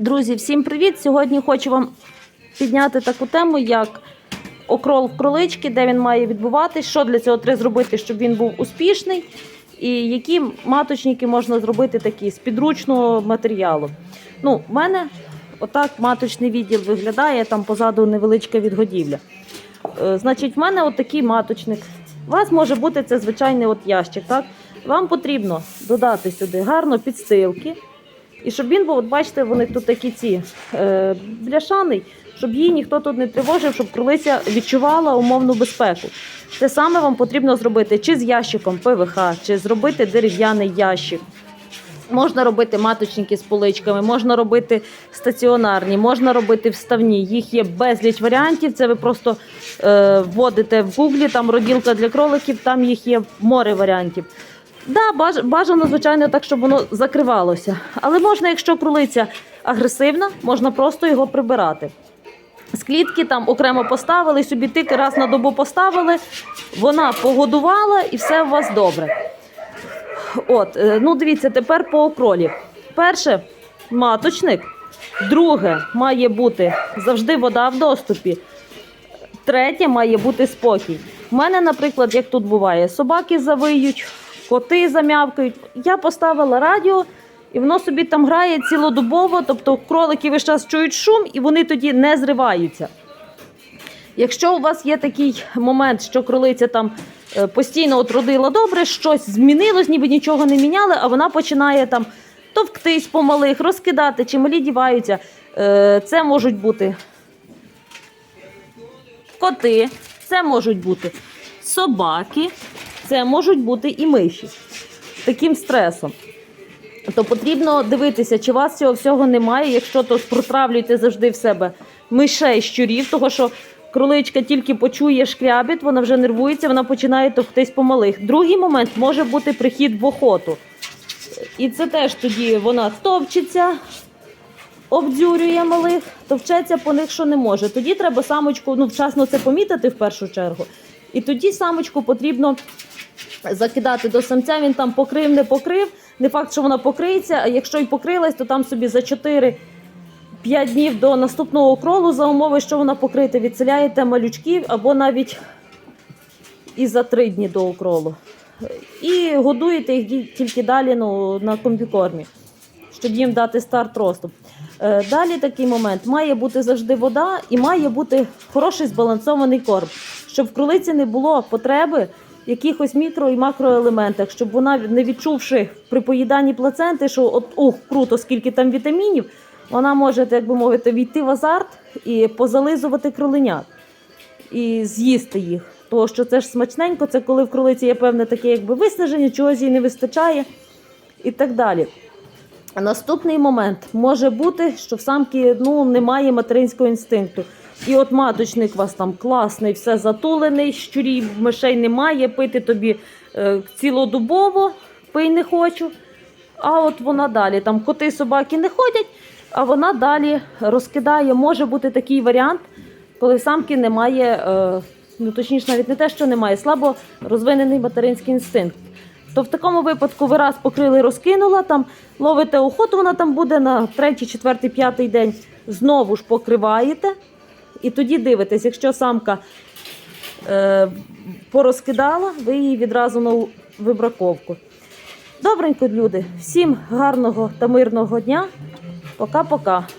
Друзі, всім привіт! Сьогодні хочу вам підняти таку тему, як окрол в кролички, де він має відбуватись, що для цього треба зробити, щоб він був успішний, і які маточники можна зробити такі з підручного матеріалу. Ну, в мене отак маточний відділ виглядає, там позаду невеличка відгодівля. Е, Значить, в мене отакий маточник. У вас може бути це звичайний от ящик. Так? Вам потрібно додати сюди гарно підстилки. І щоб він був, от бачите, вони тут такі ці е, бляшаний, щоб її ніхто тут не тривожив, щоб кролиця відчувала умовну безпеку. Те саме вам потрібно зробити чи з ящиком ПВХ, чи зробити дерев'яний ящик. Можна робити маточники з поличками, можна робити стаціонарні, можна робити вставні. Їх є безліч варіантів. Це ви просто е, вводите в гуглі, там роділка для кроликів, там їх є море варіантів. Да, баж- бажано, звичайно, так, щоб воно закривалося. Але можна, якщо кролиця агресивна, можна просто його прибирати. З клітки там окремо поставили, собі тики раз на добу поставили, вона погодувала і все у вас добре. От, е, ну дивіться, тепер по окролі. Перше маточник, друге має бути завжди вода в доступі. Третє має бути спокій. У мене, наприклад, як тут буває, собаки завиють, коти зам'явкають. Я поставила радіо, і воно собі там грає цілодобово, тобто кролики весь час чують шум і вони тоді не зриваються. Якщо у вас є такий момент, що кролиця там е, постійно от родила добре, щось змінилось, ніби нічого не міняли, а вона починає там товктись по малих, розкидати, чи малі діваються. Е, Це можуть бути коти, це можуть бути собаки, це можуть бути і миші. Таким стресом. То потрібно дивитися, чи у вас цього всього немає. Якщо то протравлюйте завжди в себе мишей, щурів, того що кроличка тільки почує шкрябіт, вона вже нервується, вона починає товктись по малих. Другий момент може бути прихід в охоту. І це теж тоді вона товчиться, обдзюрює малих, товчеться по них, що не може. Тоді треба самочку ну, вчасно це помітити в першу чергу. І тоді самочку потрібно закидати до самця, він там покрив, не покрив. Не факт, що вона покриється, а якщо й покрилась, то там собі за 4-5 днів до наступного кролу за умови, що вона покрита, відселяєте малючків або навіть і за 3 дні до окролу. І годуєте їх тільки далі ну, на комбікормі, щоб їм дати старт росту. Е, Далі такий момент. Має бути завжди вода і має бути хороший збалансований корм, щоб в кролиці не було потреби в якихось мікро і макроелементах, щоб вона, не відчувши при поїданні плаценти, що от ух, круто, скільки там вітамінів, вона може, так би мовити, війти в азарт і позализувати кроленят і з'їсти їх. Тому що це ж смачненько, це коли в кролиці є певне таке якби виснаження, чогось їй не вистачає і так далі. Наступний момент може бути, що в самки ну, немає материнського інстинкту. І от маточник у вас там класний, все затулений, щурів, мишей немає, пити тобі е, цілодобово, пий не хочу. А от вона далі, там коти, собаки не ходять, а вона далі розкидає. Може бути такий варіант, коли в самки немає, е, ну точніше, навіть не те, що немає, слабо розвинений материнський інстинкт. То в такому випадку ви раз покрили, розкинула, там ловите охоту, вона там буде на третій, четвертий, п'ятий день. Знову ж покриваєте, і тоді дивитесь, якщо самка е, порозкидала, ви її відразу на вибраковку. Добренько, люди, всім гарного та мирного дня. Пока-пока.